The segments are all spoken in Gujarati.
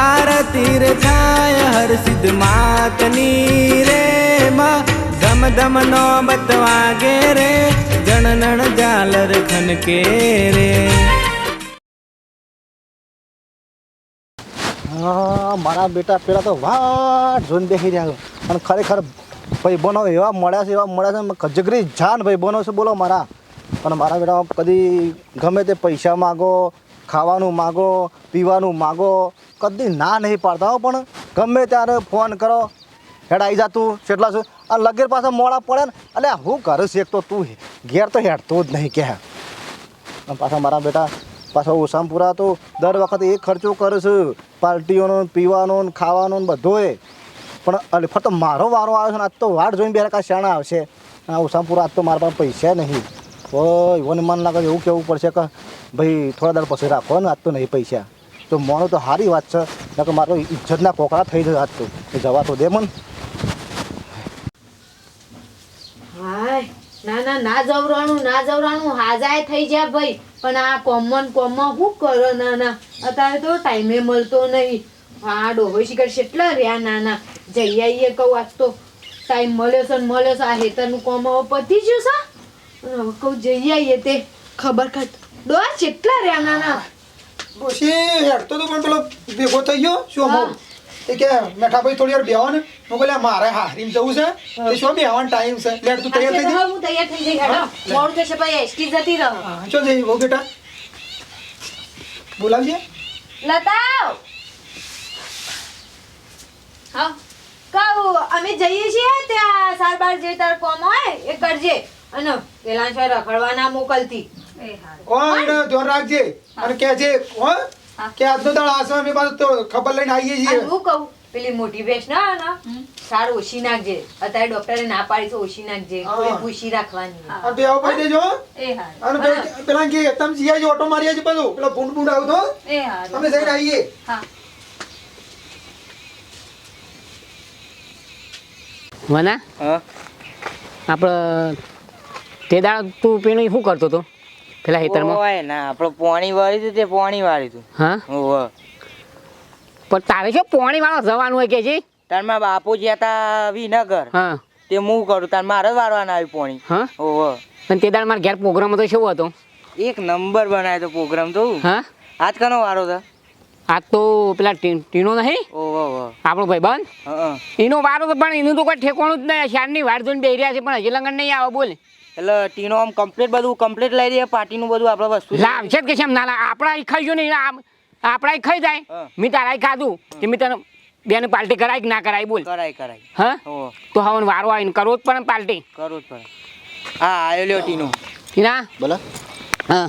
આરતી રે થાય, હર સિદ્ધ માતની રે માં. ધમ ધમ નો બતવાગે રે જણનણ જાલર ખનકે રે. મારા બેટા પેલા તો વાટ જોઈને દેખી રહ્યા પણ ખરેખર ભાઈ બનો એવા મળ્યા છે, એવા મળ્યા છે કજગરી જાન ભાઈ બનો છે, બોલો મારા. પણ મારા બેટા કદી ગમે તે પૈસા માગો ખાવાનું માગો, પીવાનું માગો, કદી ના નહીં પાડતા હો, પણ ગમે ત્યારે ફોન કરો. હેડ આવી જાતું કેટલા શું આ લગેર પાસે મોડા પડે ને એટલે હું કરું છે એક તો તું ઘેર તો હેડતો જ નહીં, કે. પાછા મારા બેટા, પાછા ઓસામપુરા તો દર વખતે એ ખર્ચો કરે છે. પાર્ટીઓનો, પીવાનો ને, ખાવાનો ને બધોય. પણ એટલે ફક્ત મારો વારો આવ્યો છે ને, આજ તો વાટ જોઈને બેરા કાંઈ શાણા આવશે. આ ઓસામપુરા આજ તો મારા પાસે પૈસા નહીં. ઓય મને મન લાગે એવું કહેવું પડશે કે ભાઈ, થોડા દાડ પછી રાખો ને, આજ તો નહીં પૈસા. તો મોનો તો સારી વાત છે. નકર મારો ઇજ્જતના કોકડા થઈ જાય આજ તો. જવા તો દે મન. ના ના ના જવરાણું ના જવરાણું. હાજાય થઈ જાય ભાઈ. પણ આ કોમન કોમમાં શું કરો, ના ના. અત્યારે તો ટાઈમે મળતો નહીં. આ ડોહોઈ શિકાર કેટલા રહ્યા, ના ના. જઈ આવીએ કહું, આજ તો ટાઈમ મળ્યો છે મળ્યો છે. આ હેતરનું કોમ પતી ગયું છે. કહું, જઈ આવીએ તે. ખબર ખાત ડોહા કેટલા રહ્યા ના ના હેડતો તો પણ પેલો ભેગો થઈ ગયો શું હા. અમુક એ કે મેઠાભાઈ થોડી વાર બેહો ને. હું બોલે મારે હારીમ જવું છે. તે શું બેહવાનો ટાઈમ છે? લેટ તું તૈયાર થઈ જા. હું તૈયાર થઈ જઈ હેડો. મોડું થશે ભાઈ એસટી જતી રહો. હા જઈ બહુ બેટા બોલાવજે. લતાવ હા. કહું અમે જઈએ છીએ ત્યાં સારબાર જે તાર કોમ હોય એ કરજે. અને પેલા છે રખડવાના મોકલતી કોણ ધ્યાન રાખજે? અને છે હો? કે આજનો દાડો આસો અમે પાછું તો ખબર લઈને આવીએ છીએ. હું કહું પેલી મોટી ભેંસ ના ના સાર ઓછી નાખજે. અત્યારે ડોક્ટરે ના પાડી તો ઓછી નાખજે. ભૂસી રાખવાની અને બેહો ભાઈ દેજો અને પેલા- કે તમે જીયાજી ઓટો મારી આજે બધું પેલો ભૂંડ ભૂંડ આવતો તમે જઈને આવીએ. વના હા. આપણે તે દાડ તું પીણી શું કરતો હતો પેલા ખેતરમાં ઓય ના આપણે પોણી વાળી હતું તે પોણી વાળી તું. હા? ઓહો પણ તારે શું પોણી વાળો જવાનું હોય કે જી? તાર મારા બાપુ જ્યાં તા વિનગર હા. તે હું કરું તાર મારે જ વારવાના આવી પોણી. હા? ઓહો અને તે દાડ મારા ઘેર પ્રોગ્રામ હતો શું હતો? એક નંબર બનાવ્યો તો પ્રોગ્રામ તો. હા? આજ કનો વારો તો? આજ તો પેલા ટીનો નહીં? આપણો ભાઈબંધ? હા એનો વારો તો પણ એનું તો કોઈ ઠેકોણું જ નહીં શારની વાર જોઈને બેહી રહ્યા છે પણ હજી લંગન નહીં આવે બોલ. એટલે ટીનો આમ કમ્પ્લીટ બધું કમ્પ્લીટ લઈ દઈએ પાર્ટીનું બધું આપણે વસ્તુ લાવશે જ કે છે ના આપણા ઈ ખાઈ જો ને આપણા ખાઈ જાય. મેં તારા ખાધું કે મેં તને બેન પાર્ટી કરાય કે ના કરાય બોલ. કરાય કરાય. હા? તો હવે વારો આવીને કરવો જ પડે પાર્ટી. કરવું જ પડે. હા આવ્યો લ્યો ટીનો. ટીના? બોલો. હા.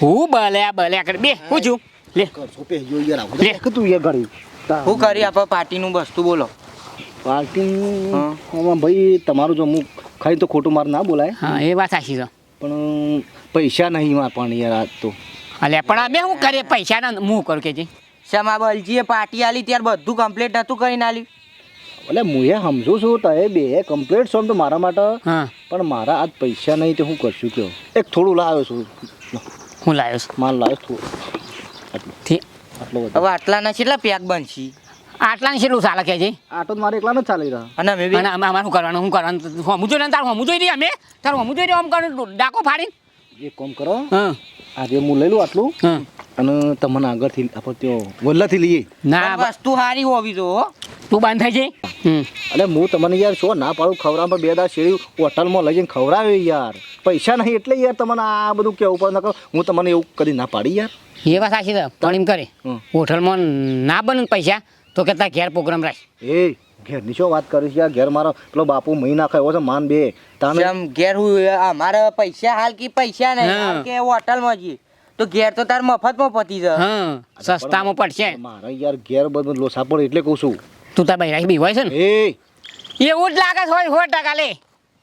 હું. બલ્યા બલ્યા કર. બે હું છું. લે. કરશો જો યાર આવું લે. તું યાર ઘડી. શું કરી આપણે પાર્ટીનું વસ્તુ બોલો. પાર્ટી? હા. ભાઈ તમારું જો હું ખાઈ તો ખોટું માર ના બોલાય. હા એ વાત સાચી છે. પણ પૈસા નહીં માં પણ યાર આજ તો. અલે પણ અમે શું કરીએ પૈસા ના હું કરું કે છે શમા બલજીએ પાર્ટી આલી ત્યારે બધું કમ્પ્લીટ નતું કરીને આલ્યું એટલે હું એ સમજુ છું તો એ બે કમ્પ્લીટ છો તો મારા માટે. હા. પણ મારા આજ પૈસા નહીં તો હું કરશું કયો? એક થોડું લાવ્યો છું. હું લાવ્યો છું. માલ લાવ્યો થોડું. આટલું આટલો આટલા ના છે કેટલા પેક બનશી? આટલા કેટલું ચાલે કે છે? આટો તો મારે એકલા નથી ચાલી રહ્યો અને અમે બી અને અમે અમારે શું કરવાનું? શું કરવાનું? હમું જોઈએ ને તારું હમું જોઈ દઈએ અમે? તારું હમું જોઈ દઈએ આમ કરવાનું ડાકો ફાડી એક કામ કરો. હા. આજે હું લઈ લઉં આટલું હા. અને તમને આગળથી આપણે ત્યાં વલ્લાથી લઈએ. ના વસ્તુ સારી હોવી જો તું બંધ થઈ જઈ. હમ. એટલે હું તમને યાર શું ના પાડું? ખવડાવવા બે દાળ શેરી હોટલમાં લઈ જઈને ખવડાવે યાર. પૈસા નહીં એટલે યાર તમને આ બધું કેવું પડે. નકર હું તમને એવું કદી ના પાડી યાર. એ વાત સાચી છે. પણ એમ કરે. હોટલમાં ના બને પૈસા. તો કે તાર ઘેર પ્રોગ્રામ રાખ. એ ઘેરની શું વાત કરીશ યાર? ઘેર મારો પેલો બાપુ મહી નાખે એવો છે માન બે. તાને જેમ ઘેર હું અમારે પૈસા હાલ કી પૈસા નહીં. હાલ કે હોટલમાં જઈએ. તો ઘેર તો તાર મફતમાં પતી જ હા સસ્તામાં પડશે. મારે યાર ઘેર બધું લોસા પડે એટલે કહું છું. તું તાર બૈરાઈ બી હોય છે ને? એ. એવું જ લાગે છે હોય સો ટકા લે.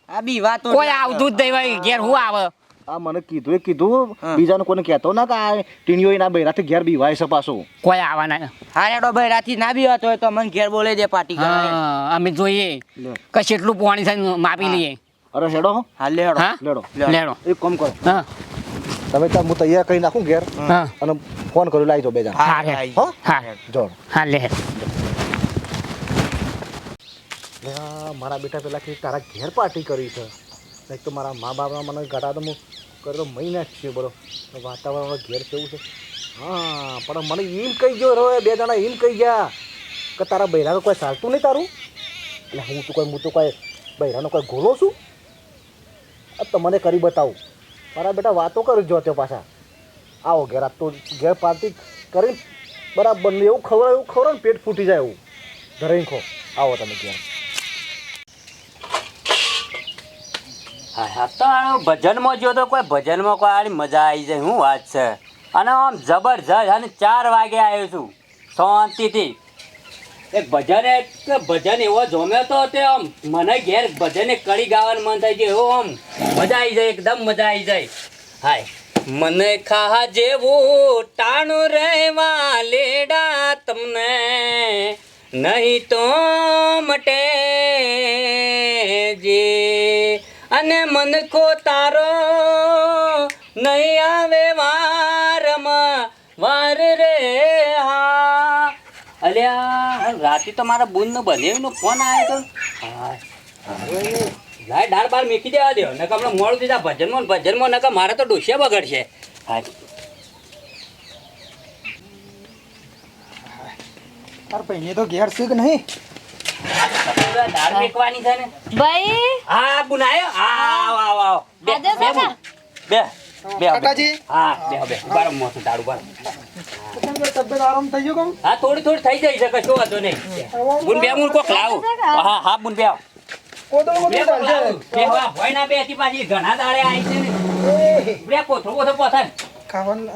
આ બી વાત કોઈ આવતું જ નહીં ભાઈ ઘેર હું આવે. આ મને કીધું એ કીધું બીજાનું કોઈને કહેતો ના કે આ ટીણીઓ ના બૈરાથી ઘેર બીવાય છે પાછો. કોઈ આવવાના હા એડો રાતી ના બીવાતો હોય તો મને ઘેર બોલે દે પાર્ટી હા અમે જોઈએ. કે કેટલું પાણી થાય માપી લઈએ. અરે હેડો હાલ હા લેડો. લેડો. લેડો. એક કામ કરો. હા. તમે તો હું તૈયાર કરી નાખું ઘેર હા. અને ફોન કર્યો લાવી જો બે જણા. હા રે હા? જો હા લે. મારા બેટા પેલા કે તારા ઘેર પાર્ટી કરી છે. નહીં તો મારા મા બાપના મને ઘટા તો હું કર્યો તો જ છે, બોલો. વાતાવરણ ઘેર કેવું છે? હા, પણ મને એમ કહી ગયો રે બે જણા એમ કહી ગયા. કે તારા બૈરાનું કોઈ ચાલતું નહીં તારું? એટલે હું તો કોઈ, હું તો કોઈ બૈરાનો કોઈ ગોલો છું? આ તો મને કરી બતાવું. મારા બેટા વાતો કરી જો તે પાછા. આવો ઘેર, આ તો ઘેર પાર્ટી કરીને બરાબર એવું ખવડાવ એવું ખવડાવ ને પેટ ફૂટી જાય એવું. ધરાઈને ખો. આવો તમે ઘેર. હા તો ભજનમાં જો તો કોઈ ભજનમાં કોઈ આની મજા આવી જાય, શું વાત છે? અને આમ જબરજસ્ત અને ચાર વાગે આવ્યો છું, શાંતિથી. એક ભજન એક ભજન એવો જોમ્યો તો તે આમ મને ઘેર ભજન કડી ગાવાનું મન થાય છે, એવો આમ મજા આવી જાય, એકદમ મજા આવી જાય. હાય, મને ખા જેવું ટાણું રહેવા લેડા તમને, નહીં તો મટે અને મન કો તારો નહીં આવે વારમાં. વાર રે હા. અલ્યા, રાતે તો મારા બુનનો બનેવીનો ફોન આવ્યો તો. લાય ડાળ બાર મીકી દેવા દો. નકા હમણાં મોડું દીધા ભજનમાં ને ભજનમાં નકા મારે તો ડોસિયા બગડશે. હા. તાર ભાઈને તો ઘેર છે કે નહીં? ને ભાઈ? હા બુનાયો આવ આવ આવ. બે બે કાકાજી. હા બે બે. મોટું તબિયત આરામ થઈ ગયો કેમ હા થોડી થોડી થઈ જાય છે કશો વાંધો નહીં. બુન બે મુન કોક લાવો. હા હા બુન બે આવો. કોદળો કોદળો કોક લાવો. ચાલશે બે વા ભોય ના બે હતી પાછી ઘણા દાડે આવી છે ને. બે કોથળો કોથળો પોથાય ખાવાનું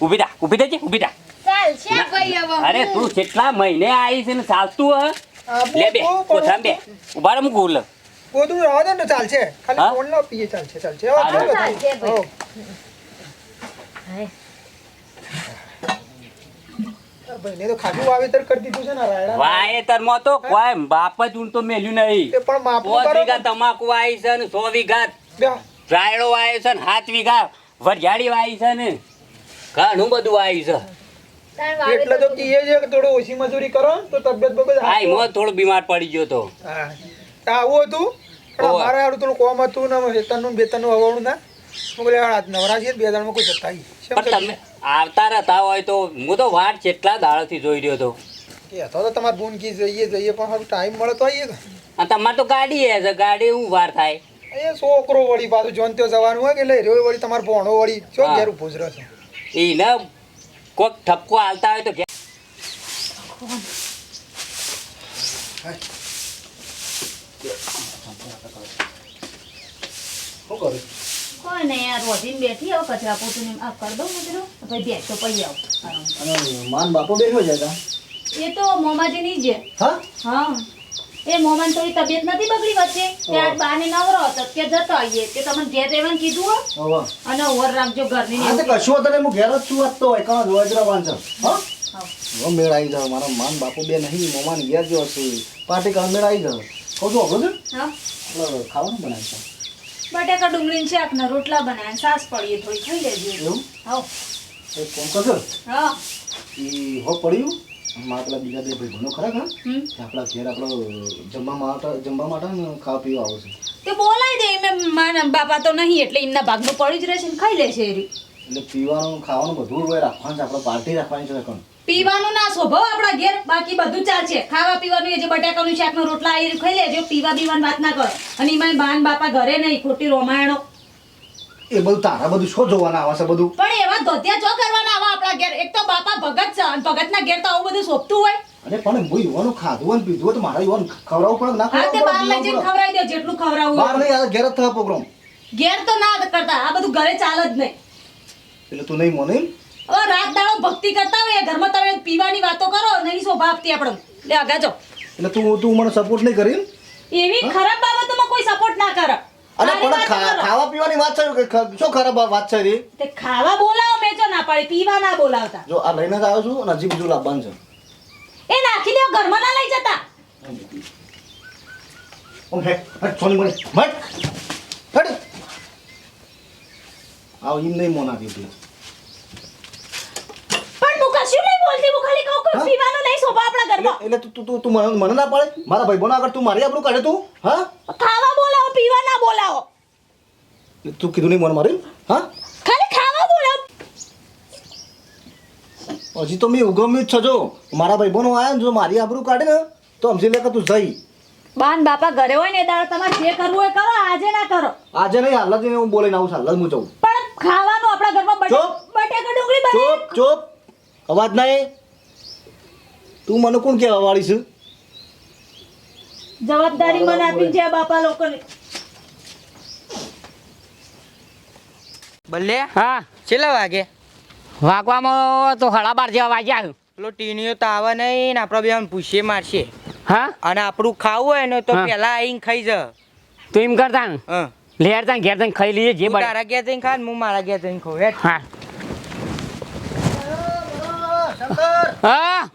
ઊભી દે. ઊભી થા ઊભી થા ઊભી થા ચાલશે ભાઈ હવે અરે તું કેટલા મહિને આવી છે ને ચાલતું હ લે બે પોતું, બે. ઊભા રમ હું ગોલ પોતું રહેવા દે ને ચાલશે ખાલી ફોન લો પીએ ચાલશે ચાલશે ચાલશે ભાઈ. ભાઈને તો ખાધું વાવેતર કરી દીધું છે ને રાયડા વાયેતરમાં તો કોઈ બાપ જ ઊંટો મેલ્યું નહીં. તે પણ માપનું કરો વીઘા તમાકુ આવી છે ને સો વીઘા બે. રાયડો વાવ્યો છે ને સાત વીઘા વરિયાળી વાવી છે ને ઘણું બધું આવી છે. એટલે તો કીએ છે કે થોડું ઓછી મજૂરી કરો તો તબિયત બગડ. હા એમાં થોડો બીમાર પડી ગયો તો. હા. આવું હતું. અમારે હારું થોડું કોમ હતું ને વેતનનું બેતનનું હવાણું ના. મોકલે આજ નવરા છે બે દાડામાં કોઈ જતા પણ તમે આવતા રહેતા હોય તો હું તો વાટ કેટલા દાડાથી જોઈ રહ્યો હતો કે તો તમારે ભૂન કી જઈએ જઈએ પણ હારું ટાઈમ મળે તો આવીએ અને તમારે તો ગાડી હે છે ગાડી હું વાર થાય? એ છોકરો વળી પાછું જોન ત્યાં જવાનું હોય કે લઈ રહ્યો વળી તમારે ભોણો વળી. ચો ઘેર ઊભો જ રહેશે. એને કોઈક ઠપકો હાલતા હોય તો કે શું કરું કોઈ નહીં યાર રોધીને બેઠી આવો કચરા પોતું આ કરી ભાઈ બેસ તો પઈ આવ. અને માન બાપો બેઠો છે એ તો મોમાજી નહીં જ હા હા એ મોમાન થોડી તબિયત નથી બગડી વચ્ચે આ બાને નવરો હતો કે જતો આવીએ કે તમને ઘેર રહેવાનું કીધું હો અને ઓર રાખજો ઘરની હા તો કશું હતું હું ઘેર જ છું આજ તો હોય કાં જોવા જરા વાંચો હા? મેળ આવી જાવ મારા માન બાપુ બે નહીં મોમાન ઘેર જો છું. પાર્ટી કરવા મેળ આવી જાવ કહું છું આપણું હા. ખાવાનું બનાવી છે બટાકા ડુંગળી છે આખના રોટલા બનાવ્યા સાસ પડીએ થોડી ખાઈ લેજો. એવું? હા. એક કામ કરજો. હા. એ હો પડ્યું. મારા બીજા બે ભાઈ બહેનો ખરા ખરા? આપણા ઘેર આપણો જમવા માટે જમવા માટે ને ખાવા પીવા આવશે તે બોલાય દે એમ મારા બાપા તો નહીં એટલે એમના ભાગનું પડી જ રહેશે ને ખાઈ લેશે એરી. એટલે પીવાનું ખાવાનું બધું હોય રાખવાનું છે આપણે પાર્ટી રાખવાની છે કોણ. પીવાનું ના સ્વભાવ આપણા ઘેર બાકી બધું ચાલશે. ખાવા પીવાનું એ જે બટાકાનું શાકનો રોટલા એ ખાઈ લેજો પીવા બીવાની વાત ના કરો. અને એમાં બાન બાપા ઘરે નહીં ખોટી રોમાયણો. એ બધું તારા બધું શું જોવાના આવે છે બધું? પણ એવા ધોતિયા જો કરવાના આવે આપણા ઘેર? એક તો બાપા ભગત છે અને ભગતના ઘેર તો આવું બધું સોપતું હોય. અરે પણ હું યુવાનું ખાધું અને પીધું તો મારા યુવાન ખવડાવવું પડે ના હા તે બહાર લઈ જઈને ખવડાવી દે જેટલું ખવડાવવું બહાર નહીં આ ઘેર જ થવા પ્રોગ્રામ ઘેર તો ના કરતા આ બધું ઘરે ચાલે જ નહીં. એટલે તું નહીં મોને હવે રાત દાડો ભક્તિ કરતા હોય ઘરમાં તમે પીવાની વાતો કરો નહીં શોભા આપતી આપણે. લે આગા જો. એટલે તું તું મને સપોર્ટ નહીં કરી એવી ખરાબ બાબતોમાં કોઈ સપોર્ટ ના કરે. અને પણ. ખાવા પીવાની વાત છે? કે શું ખરાબ વાત છે રી તે ખાવા બોલાવો મેં જો ના પાડી પીવા ના બોલાવતા. જો આ લઈને આવ્યો છું અને હજી બીજું લાવવાનું છે. એ નાખી દો ઘરમાં ના લઈ જતા. હે હટ સોની મને હટ હટ આવ એમ નહીં મોના દીધી. એટલે એટલે તું તું તું તું મને મને ના પાડે? મારા ભાઈબંધો આગળ તું મારી આપણું કાઢે તું? હા? ખાવા બોલાવો પીવા ના બોલાવો તું કીધું નહીં મને મારી? હા? ખાલી ખાવા બોલાવો. હજી તો મેં ઉગમ્યું જ છે જો. મારા ભાઈબંધો આવ્યા જો મારી આબરૂ કાઢે ને તો સમજી લે કે તું જઈ. બાન બાપા ઘરે હોય ને તારે તમારે જે કરવું હોય કરો આજે ના કરો. આજે નહીં હાલ જ હું બોલીને આવું છું હાલ જ હું જઉં. પણ ખાવાનું આપણા ઘરમાં બટેકા ડુંગળી બને. ચૂપ ચૂપ. અવાજ નહીં? તું મને કોણ કહેવા વાળી છું? જવાબદારી મને આપી છે બાપા લોકોને. બલ્લે? હા. છેલ્લા વાગે? વાગવામાં તો હળા બાર જેવા વાગ્યા. પેલો ટીનીઓ તો આવે નહીં ને આપણે બે પૂછીએ મારશે. હા? અને આપણું ખાવું હોય ને તો પેલા આવીને ખાઈ જ. તું એમ કરતા હા. લેર તા ઘેર તાં ખાઈ લઈએ જે તારા ઘેર જઈને ખા ને હું મારા ઘેર જઈને ખાઉં. હેઠ. હા. હા?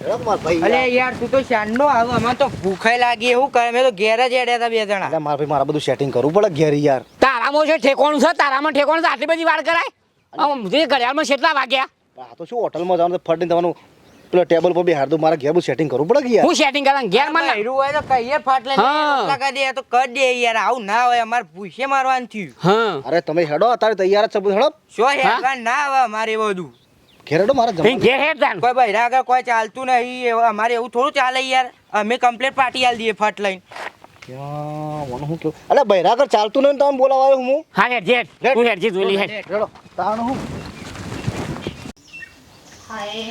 હેડો મારા ભાઈ અલે યાર તું તો શાંડો આવ. અમાર તો ભૂખાઈ લાગી. એવું કરે. મેં તો ઘેર જ એડ્યા હતા બે જણા. એટલે મારા મારા બધું સેટિંગ કરવું પડે ઘેર યાર. તારામાં છે ઠેકોણું છે? તારામાં ઠેકોણું છે? આટલી બધી વાર કરાય? આમ જે ઘડિયાળમાં કેટલા વાગ્યા? આ તો શું હોટલમાં જવાનું તો તમારું પેલા ટેબલ પર બી હાર દો. મારા ઘેર બધું સેટિંગ કરવું પડે યાર? હું સેટિંગ કરા ઘેરમાં બૈરું હોય તો કહીએ ફાટલે હા. કરી દે તો કરી દે યાર. આવું ના હોય અમારે ભૂસે મારવાનું થયું. હા. અરે તમે હેડો અત્યારે તૈયાર જ છે હેડો. શું હેરાન ના આવે અમારે બધું? ઘેર હેડો મારા જમા ઘેર હેડ તાન કોઈ ભાઈ આગળ કોઈ ચાલતું નહીં અમારે એવું થોડું ચાલે યાર. અમે કમ્પ્લેટ પાર્ટી આલ દઈએ ફટ લઈને. ક્યાં મને કેવું? અલે બૈરા ચાલતું નહીં તમે બોલાવા હું? હા હેડ જેડ તું હેડ જી જોલી હેડ. હેડો તાણ હું? હાય.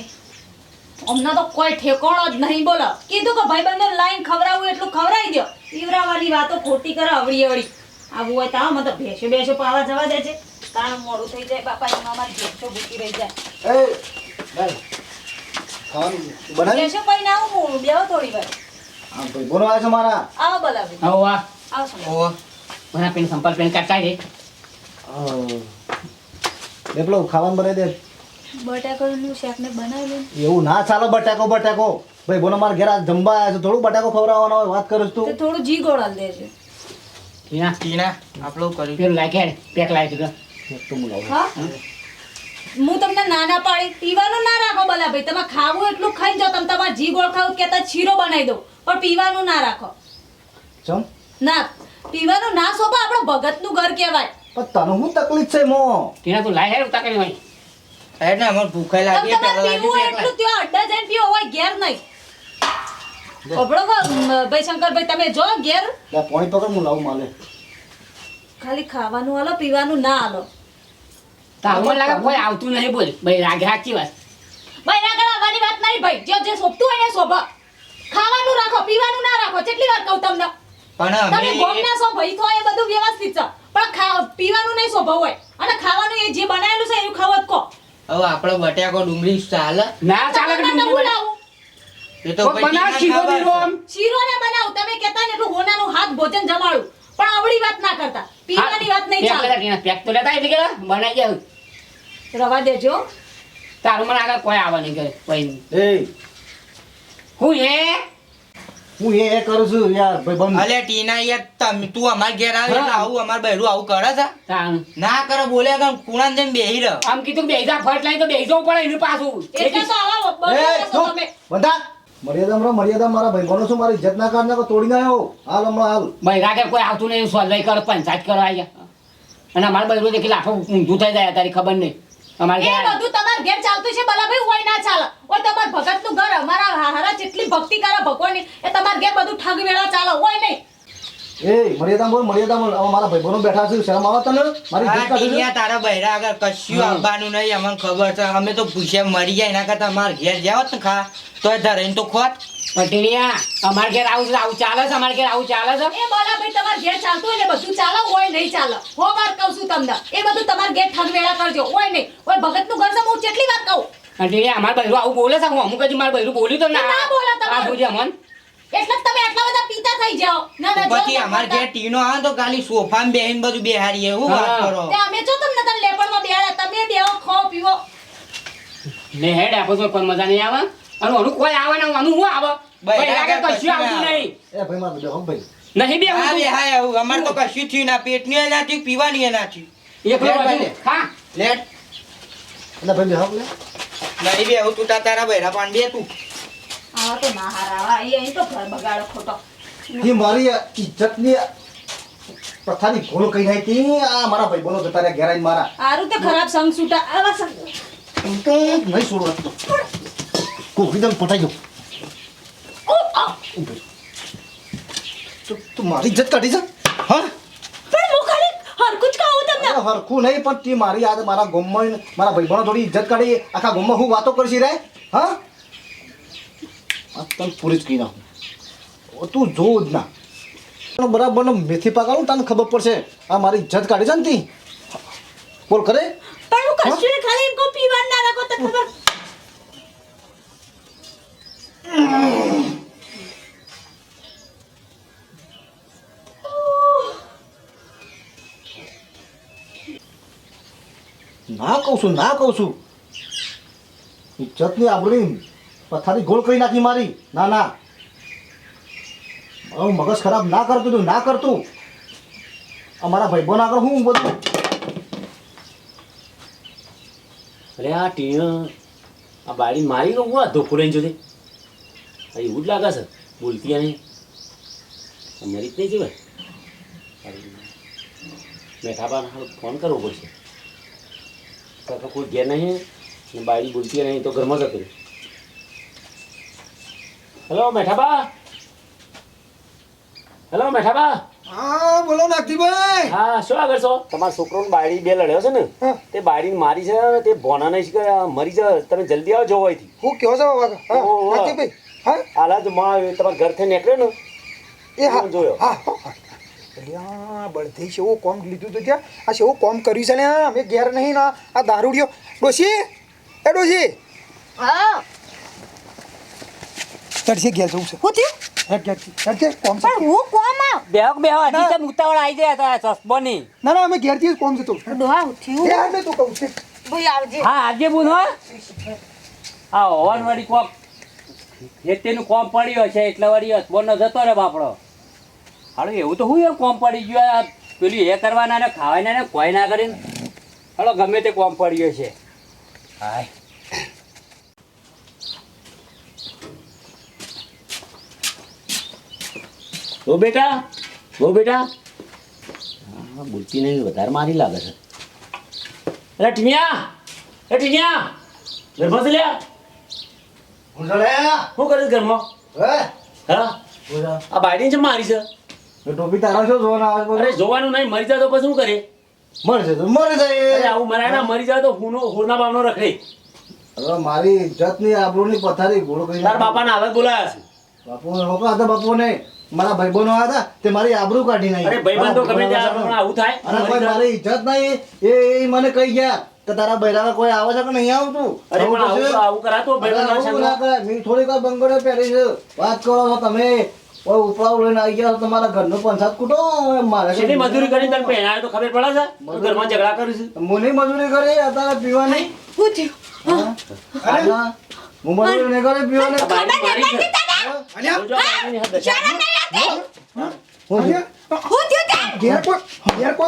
અમને તો કોઈ ઠેકોણો જ નહીં બોલો. કીધું કે ભાઈબંધો લાઈન ખવડાવું એટલું ખવડાવી દો ઈવરાવાળી વાતો ખોટી કરે અવળી અવળી. આવું હોય તો મને તો ભેંસો પાવા જવા દે છે કારણ મોડું થઈ જાય બાપા એમાં અમારી ભેંસો ભૂકી રહી જાય. એ બેન ખાવાનું બનાવી? હું બેહો થોડી વાર. હા ભાઈ બોલો આવ્યા છે મારા. આવો બોલાવી આવો વાહ આવો સમય મને પેન સંપર્ક પેન કરતા રે બે પેલો ખાવાનું બનાવી દે. બટાકાનું શાક ને બનાવી લે એવું ના ચાલે બટાકો બટાકો. ભાઈ બોલો મારા ઘેર આ જમવા આવ્યા છે. થોડું બટાકો ખવડાવવાનો હોય વાત કરું છું તું. થોડું જી ગોળાલ દેજો ટીના ટીના આપણું કર્યું. પેલું લાગે પેક લાગે હું? તમને નાના પાડી પીવાનું ના રાખો બલા ભાઈ તમે ખાવું એટલું ખાઈ જાઓ તમે તમારે જી ગોળ ખાવું કેતા છીરો બનાવી દો. પણ પીવાનું ના રાખો. ચમ? ના પીવાનું ના સોપા આપણો ભગતનું ઘર કહેવાય. પણ તને હું તકલીફ છે મો? ટીના તું લાય હેડ તકલીફ હોય. ભાઈ હેડ ને ભૂખાઈ લાગી તમારે પેલા પીવું એટલું ત્યાં અડ્ડા જઈને પીવો હોય ઘેર નહીં. ઓબળો કો, ભાઈ શંકરભાઈ તમે જો ઘેર. પાણી પકડ હું લાવું માલે. ખાલી ખાવાનું હાલો પીવાનું ના હાલો. તારું લાગે કોઈ આવતું નહીં બોલ. ભાઈ રાગે સાચી વાત. ભાઈ રાગે કરાવવાની વાત નહીં ભાઈ. જે જે શોભતું હોય ને શોભા ખાવાનું રાખો પીવાનું ના રાખો. કેટલી વાર કહું તમને? પણ તમે અમે ગોમના છો ભાઈ તો એ બધું વ્યવસ્થિત છે. પણ ખા પીવાનું નહીં સ્વભાવ હોય. અને ખાવાનું એ જે બનાવેલું છે એનું ખાવત કો કહો. હવે આપણો બટાકો ડુંગળી ચાલે. ના ચાલે કે ડુંગળી? એ તો બનાવ શીરો. આમ. શીરો ને બનાવ. તમે કહેતા ને એટલું હોનાનું હાથ ભોજન જમાડું. પણ આવડી વાત ના કરતા. પીવાની વાત નહીં ચાલે. પેક તો લેતા એટલે કે બનાવી જાવ રવા દેજો. તારું મને આગળ કોઈ આવે નહીં કરે કોઈ નહીં. એ. હું એ હું એ એ કરું છું યાર ભાઈ બંધ. અલે ટીના યાર તમે તું અમાર ઘેર આવે એટલે આવું અમાર બૈરું આવું કરે છે? ના કરે બોલે કે કુણા જેમ બેહી રહો. આમ કીધું બેસા ફટ લાઈ તો બેસવું પડે એનું પાછું. એટલે તો આવા બંધા. મર્યાદા મર્યાદા મારા ભાઈ બનો છું મારી ઇજ્જત ના કાઢ નાખો તોડી ના આવ્યો હાલ હમણાં હાલ. ભાઈ રાગે કોઈ આવતું નહીં સોલ્વાઈ કરો પંચાયત કરો આવ્યા અને અમારે બધું દેખી લાખો ઊંધું થઈ જાય તારી ખબર નહીં. અમારે એ બધું તમાર ઘેર ચાલતું છે બલાભાઈ હોય ના ચાલે. ઓય તમાર ભગતનું ઘર અમારા હારા જેટલી ભક્તિ કરે ભગવાનની એ તમાર ઘેર બધું ઠગ વેળા ચાલે હોય નહીં. એ મર્યાદા બોલ મર્યાદા બોલ. હવે મારા ભાઈ બેઠા છે શરમ આવે તને? મારી આ કાઢી ટીનિયા તારા બૈરા આગળ કશું આવવાનું નહીં અમને ખબર છે. અમે તો પૂછ્યા મરી જાય એના કરતા અમાર ઘેર જાવ ને ખા તોય ધરાઈને તો ખોત. અમારે ઘેર આવું આવું ચાલે છે અમાર ઘેર આવું ચાલે છે? એ બલાભાઈ તમાર ઘેર ચાલતું હોય ને બધું ચાલે હોય નહીં ચાલે. હો વાર કહું છું તમને. એ બધું તમાર ઘેર ઠગવેળા કરજો હોય નહીં. હોય ભગતનું ઘર છે હું કેટલી વાર કહું? પટીનિયા અમાર બૈરું આવું બોલે છે હું અમુક જ મારે બૈરું બોલ્યું તો ના. બોલા બોલે તમારું. આ બોલ્યા મન એટલે તમે આટલા બધા પીતા થઈ જાઓ. ના ના પછી અમાર જે ટીનો આવે તો ખાલી સોફામાં બેહીને બધું બેહારીએ એવું વાત કરો? તે અમે જો તમને તન લેપડમાં બેહાડ્યા તમે બેહો ખો પીવો. ને હેડ આપો છો પણ મજા નહીં આવે. અને ઓનું કોઈ આવે ને આનું હું આવે? ભાઈ લાગે કશું આવતું નહીં. એ ભાઈ મારા બેહો ભાઈ. નહીં બે હા બે હા અમાર તો કશું થયું ના. પેટની ના થયું પીવાની એ ના થયું એકલો. ખા લેટ. એટલે ભાઈ બેહો લે નહીં બે તું તાર તારા બૈરા પાન બે તું તો ના આવા અહીં તો ઘર બગાડો ખોટો. એ મારી ઇજ્જતની પથારી ભૂલ કઈ નાખી હતી? આ મારા ભાઈ બોલો જતા રહ્યા ઘેરાઈ મારા. આરું તે ખરાબ સંગ છૂટા. આવા સંગ તો નહીં છોડો તો કોફી દમ પટાઈ દો તું તું મારી ઇજ્જત કાઢી છે? હા? પણ હું ખાલી હરકું જ કહું તમને. હરખું નહીં પણ તી મારી યાદ મારા ગોમમાં મારા ભાઈબંધો થોડી ઇજ્જત કાઢી આખા ગોમમાં હું વાતો કરશી રે? હા? તને પૂરી જ કહી નાખું. તું જો જ ના. બરાબર મેથી પાકાનું તને ખબર પડશે. આ મારી ઇજ્જત કાઢી છે ને તી. બોલ કરે? પણ હું કશું નહીં, ખાલી એમ કહું પીવા ના રાખો તો ખબર. ના કહું છું ના કહું છું. ઇજ્જતની આપણી પથારી ગોળ કરી નાખી મારી. ના ના. હું મગજ ખરાબ ના કરતું તું, ના કરતું. અમારા ભાઈબંધ આગળ હું બધું અરે આ ટીણ, આ બાળી મારી ગયું હું આ ધોકો લઈને આ એવું જ લાગે છે, બોલતી નહીં મરી જ નહીં જીવે મેઠાબા ફોન કરવો પડશે. કાકા કોઈ ઘેર નહીં બાળી બોલતી નહીં તો ઘરમાં જતું રહે હેલો મેઠાબા હેલો મેઠાબા હા બોલો નાગજીભાઈ. હા શું આગળ છો? તમારો છોકરો બાળી બે લડ્યો છે ને? તે બાળીને મારી છે તે ભોના નહીં મરી જાય તમે જલ્દી આવો જોવો થી હું કહો છો. નાગજીભાઈ હા? હાલા જ માં તમારા ઘરથી નીકળ્યો ને? એ હા. જોયો. હા. અલ્યા બળદેઈ છે એવું કોમ લીધું તું ત્યાં? આ છે એવું કોમ કર્યું છે ને? અમે ઘેર નહીં ના આ દારૂડિયો. ડોશી? એ ડોશી? હા. તડશે ઘેર જવું છે. હું થયું? હેડ ઘેર તડશે કોમ છે. પણ હું કોમ બેહક હજી ઉતાવળ આવી જાય તા ચશ્મોની. ના ના અમે ઘેરથી જ કોમ જતો. ડોહા હું થયું? એ હાલ તું કહું છે. ભાઈ આવજે. હા આજે બોલ હો. આ હોવાન વાળી કોક ખેતીનું કોમ પડ્યો છે એટલે વળી જતો રે બાપડો. હાલો એવું તો હું એમ કોમ પડી ગયો? આ પેલું એ કરવાના ને ખાવાના ને કોઈ ના કરીને. હાલો ગમે તે કોમ પડ્યો છે હાય. ઓ બેટા ઓ બેટા. હા બોલતી નહીં વધારે મારી લાગે છે. અરે ટીમિયા એ ટીમિયા ઘરમાં છે લ્યા? હું કરે ઘરમાં? હે? હા? આ બાયડીને છે મારી છે. ટોપી તારા શું જોવાના અરે જોવાનું નહીં મરી જાય તો પછી શું કરે? મરશે તો મરી અરે જાય આવું મરાય ના મરી જાય તો હુનો હુના બાપનો રખડે. હવે મારી ઇજ્જતની આબરૂની પથારી ગોળ કરી તાર બાપાના હાલત બોલાયા છે. બાપુ હોકા હતા બાપુ ને મારા ભાઈબંધો આવ્યા હતા તે મારી આબરૂ કાઢી નાખી. અરે ભાઈબંધો ગમે ત્યાં પણ આવું થાય. અને કોઈ મારી ઇજ્જત નહીં એ એ મને કહી ગયા કે તારા બૈરાવા કોઈ આવે છે કે નહીં આવતું? અરે પણ આવું આવું કરાતો અરે ભાઈબંધ આવું ના. કરે મી થોડીક વાર બંગડે પહેરી છે. વાત કરો છો તમે. ઓય ઉપરાવ લઈને આવી ગયા છો તમારા ઘરનો પંચાયત કૂટો. મારે છે શેની મજૂરી કરી તને પહેણાયો તો ખબર પડે છે? તું ઘરમાં ઝઘડા કરું છું. મુની મજૂરી કરી અત્યારે પીવાની. પૂછ્યું હા? હા? હું. મજૂરી નહીં કરી પીવાની.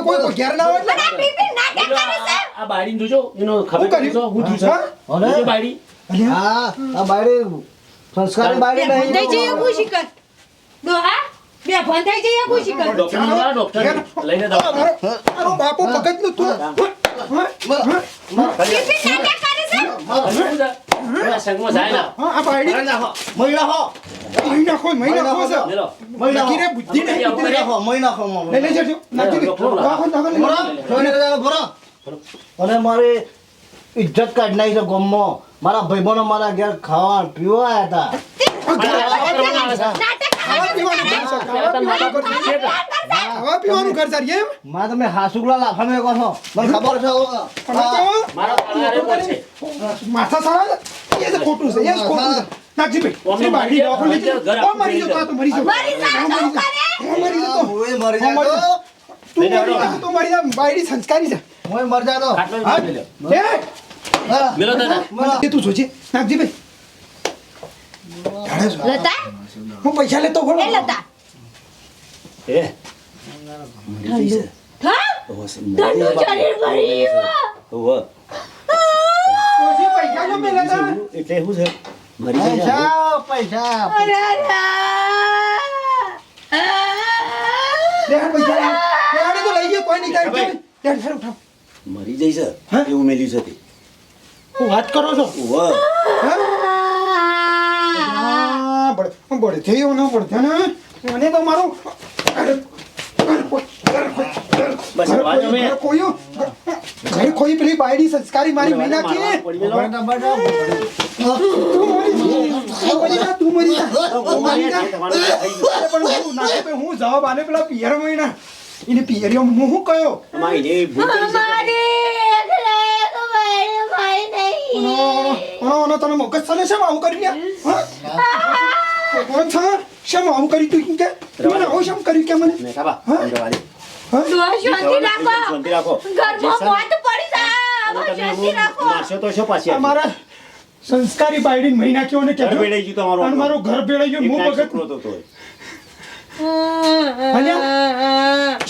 કોઈ ઘેર ના બાપો તું આ સંગમાં જાય ના. હા આ બાયડી મહિના હો મહિના ખો મહિના ખો છે લે લો. મહિના હો રે બુદ્ધિ નહીં બુદ્ધિ મહિના નહીં. હો મહિના હો મો લઈ લઈ જજો નાખી દે નાખો નાખો બોલો, જોઈને બોલો. અને મારી ઇજ્જત કાઢ નાખી છે ગામમાં મારા ભાઈબંધો મારા ઘેર ખાવા પીવા આવ્યા હતા ખાવા પીવાનું ઘર છે એમ? માં તમે હાસુકલા લાફા મેં કહો છો. મને ખબર છે હવે. માથા સારા. એ જ ખોટું છે એ જ ખોટું છે. નાગજી ભાઈ એ બાયડી દવાખાને લઈ જજો. મરી જતો તો મરી જતો મરી જાય મરી જતો. ઓ મરી જતો હું મરી જાય તો. તું મરી જા, તું મરી જા બાયડી સંસ્કારી છે. હું મરી જાય તો. ખાટલો હા? નીચે મેલ્યો. એ હા. મેલો દાદા. તું જોજે. નાગજી ભાઈ. લતા? હું પૈસા લેતો લતા. એ. એટલે શું છે મરી. પૈસા પૈસા. મરી જઈ છે? એવું મેલ્યું છે તે હું વાત કરો છો બળ થયો ને મને તો મારું બસ કોઈ- અમે કોયું ઘરે કોઈ પેલી બાયડી સંસ્કારી મારી મહિના નાખી ને પડી તું મરી જા. તું મરી જા તું મરી જા. તું મરી જા. તમારું થઈ ગયું. અરે પણ હું ના હું જવાબ આને પેલા પિયર મહિના. એને પિયરિયો હું શું કયો? મારી એટલે તો મારી મારી નહીં. ઓનો ઓનો તને મગજ સને છે? આવું કરી લ્યા. હા. શેમ આવું કરી તું કે? મને આવું શેમ કર્યું કે મને? મેઠા બા, હા? આમ જવા દે. શાંતિ રાખો. શાંતિ રાખો. ઘરમાં મોત પડી તમે શાંતિ રાખો. મારશો તો શું પાછી અમારા સંસ્કારી બાયડી મહિના કેવો ને કહેજો. ભેળાઈ ગયું તમારો અને મારો ઘર ભેળાઈ ગયું હું વખત છોકરો તો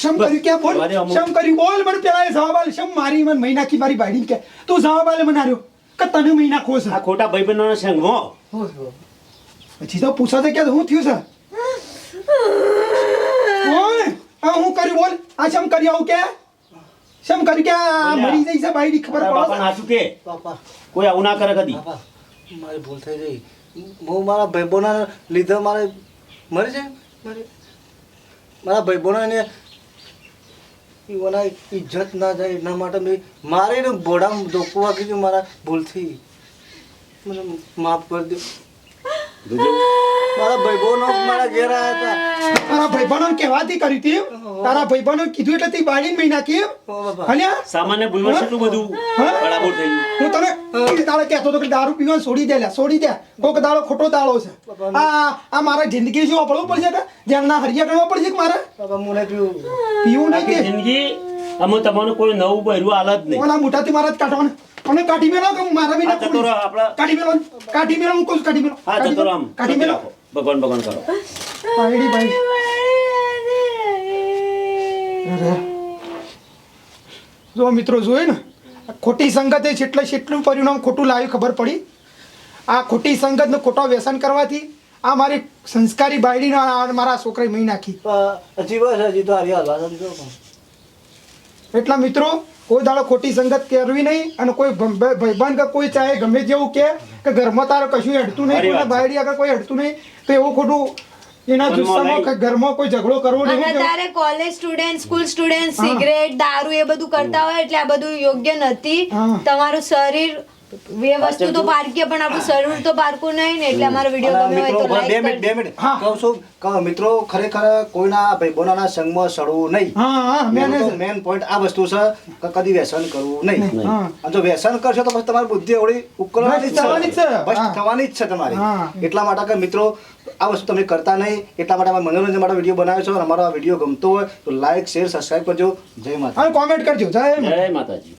શમ કર્યું? કે બોલ? શમ કર્યું? બોલ મને પેલા એ જવાબ આલ. શમ મારી મને મહિના કી મારી બાયડી કે? તું જવાબ આલે મને આર્યો. કે તને મહિના ખોસ આ ખોટા ભાઈબંધોના સંઘમાં પછી તો પૂછો તો કે શું થયું છે? ઓય આ હું કર્યું બોલ? આ શેમ કર્યું આવું કે? શેમ કર્યું કે? આ મરી જઈ છે બાયડી ખબર પડે બાપાને હાચું કે બાપા. કોઈ આવું ના કરે કદી? પાપા મારી ભૂલ થઈ ગઈ. હું મારા ભાઈબોના લીધે મારે મરી જાય? મારી મારા ભાઈબોનાને ઈઓના ઇજ્જત ના જાય એના માટે મેં મારે એને બોડામાં ધોકવા કીધું મારા ભૂલથી. મને માફ કરી દો. મારા ભાઈબોનો મારા ઘેર આવ્યા હતા. તારા ભાઈબંધો કહેવાથી કર્યું તી તારા ભાઈબંધો કીધું એટલે તી બાયડી મહિના નાખી. ઓ સામાન્ય ભૂલમાં કેટલું બધું બરાબર થઈ હું તને તારે કહેતો હતો કે દારૂ પીવાનું છોડી દે લ્યા છોડી દે. કોક દાડો ખોટો દાડો છે. આ આ મારા જિંદગી શું વાપરવું પડશે કે? જેમના હરિયા કરવા પડશે કે મારે? બાપા મને પીવું. પીવું નહીં જિંદગી અમે તમને કોઈ નવું બહેરું જ નહીં. ઓલા મોટાથી મારા જ કાઢવાનું અને કાઢી મેલો કે મારા વિના રહો આપણા કાઢી મેલો કાઢી મેલો હું કહું કાઢી મેલો. હા તો આમ. કાઢી મેલો. ભગવાન ભગવાન કરો. પાડી ભાઈ જો મિત્રો જોયે ને? આ ખોટી સંગતે જેટલે જેટલું પરિણામ ખોટું લાવ્યું ખબર પડી? આ ખોટી સંગત ને ખોટા વ્યસન કરવાથી આ મારી સંસ્કારી બાયડી મારા છોકરાએ મહી નાખી. હજી બસ હજી તો હારી હાલવા એટલા મિત્રો કોઈ દાડો ખોટી સંગત કરવી નહીં અને કોઈ ભાઈબંધ કે કોઈ ચાહે ગમે તેવું કે કે ઘરમાં તારે કશું હડતું નહીં કોઈના બાયડી આગળ કોઈ હડતું નહીં તો એવું ખોટું એના જુસ્સામાં કે ઘરમાં કોઈ ઝઘડો કરવો નહીં અને તારે college student school student. Cigarette દારૂ એ બધું કરતા હોય એટલે આ બધું યોગ્ય નથી. તમારું શરીર વસ્તુ તો પારકીએ પણ આપણું શરીર તો પારકું નહીં ને એટલે અમારો વીડિયો ગમ્યો હોય મિત્રો તો બે મિનિટ બે મિનિટ. કહું છું મિત્રો ખરેખર કોઈના ભાઈબંધોના સંગમાં સડવું નહીં. હા હા મેન મેન પોઈન્ટ આ વસ્તુ છે કદી વ્યસન કરવું નહીં. અને જો વ્યસન કરશો તો પછી તમારી બુદ્ધિ એવડી ઉકળવાની જ થવાની જ છે. છે. થવાની જ છે તમારી. એટલા માટે કે મિત્રો આ વસ્તુ તમે કરતા નહીં એટલા માટે અમે મનોરંજન માટે વીડિયો બનાવ્યો છે. અને અમારો આ વીડિયો ગમતો હોય તો લાઈક શેર સબસ્ક્રાઈબ કરજો. જય માતા અને કોમેન્ટ કરજો. જય જય માતાજી.